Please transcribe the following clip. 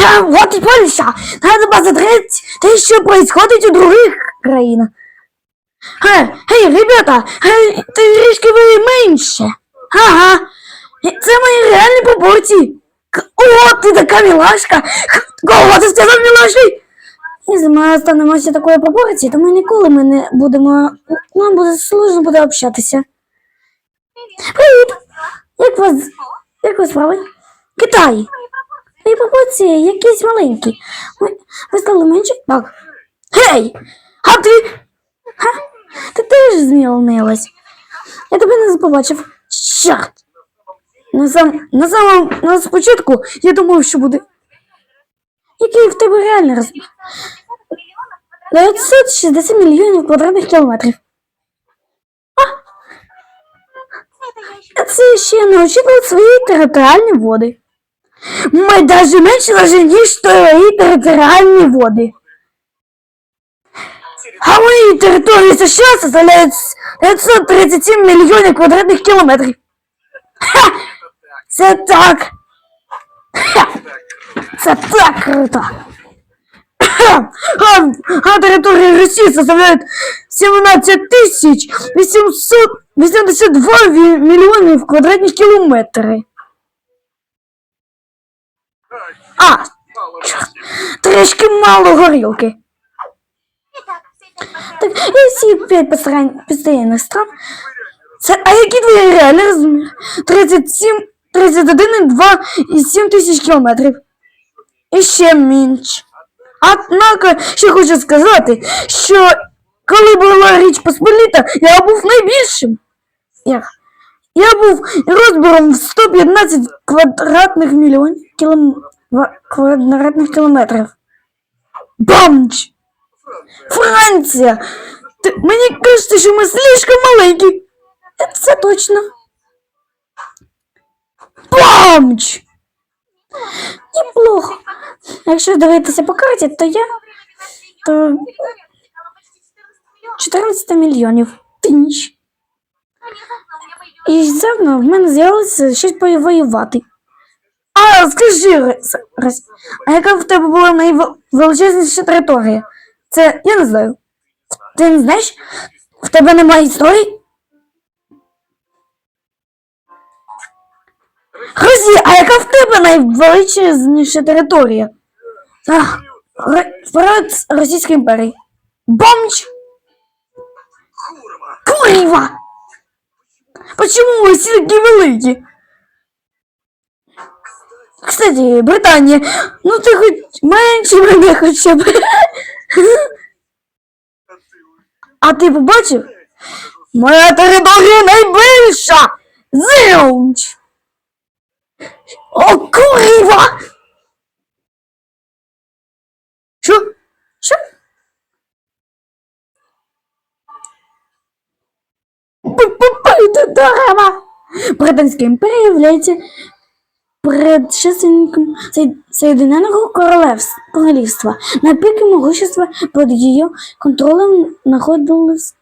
Хотя, вот и Польша. Надо посмотреть, то что происходит у других країнах. Эй, эй, ребята, эй, трішки ви менше. Ага, Е, це мої реальні пропорції. К- О, ти така мілашка. Кого ти сказав мілашкою? Якщо ми останемося такої пропорції, то ми ніколи ми не будемо. Нам буде сложно буде общатися. Привіт! Як вас. Як ви справи? Китай! Твої пропорції якісь маленькі. Ви, ви стали менше? Так. Гей! А ти? Ха? Ти теж змінилась. Я тебе не побачив. Чорт! На, сам, на самому на спочатку я думав, що буде. Який в тебе реальний розмір? 960 мільйонів квадратних кілометрів. А це ще не очікував свої територіальні води. Ми даже менше даже, ніж твої територіальні води. А мої території США составляють 937 мільйонів квадратних кілометрів. Ха! Це так. Ха! Це так круто. А, територія Росії составляють 17 тисяч 882 ві- мільйонів квадратних кілометрів. А, чорт, трішки мало горілки. Так, всі п'ять посрань- стран. Це, а які твої реальні розміри? 37, 31 і 2 і 7 тисяч кілометрів. І ще менше. Однако, ще хочу сказати, що коли була річ Посполіта, я був найбільшим. Як? Я був розміром в 115 квадратних мільйонів кілом... ва- квадратних кілометрів. Бамч! Франція! Ти, мені кажеться, що ми слишком маленькі. Це точно. Бамч! Неплохо. Якщо дивитися по карті, то я. то 14 мільйонів. Тинч. І завтра в мене з'явилося щось повоювати. А, скажи, а яка в тебе була найвеличезніша територія? Це я не знаю. Ти не знаєш? В тебе немає історії? Росія, а яка в тебе найвеличезніша територія? Вперед з Російської імперії. Бомч! Курва! Почему ви всі такі великі? Кстати, Британія, ну ти хоч менше мене хоча б. А ти побачив? Моя територія найбільша! Зилч! О, курва! Що? Що? Пипипити дерева! Британська імперія являється предшественником Соединенного Королевства. На піки могущества під її контролем знаходились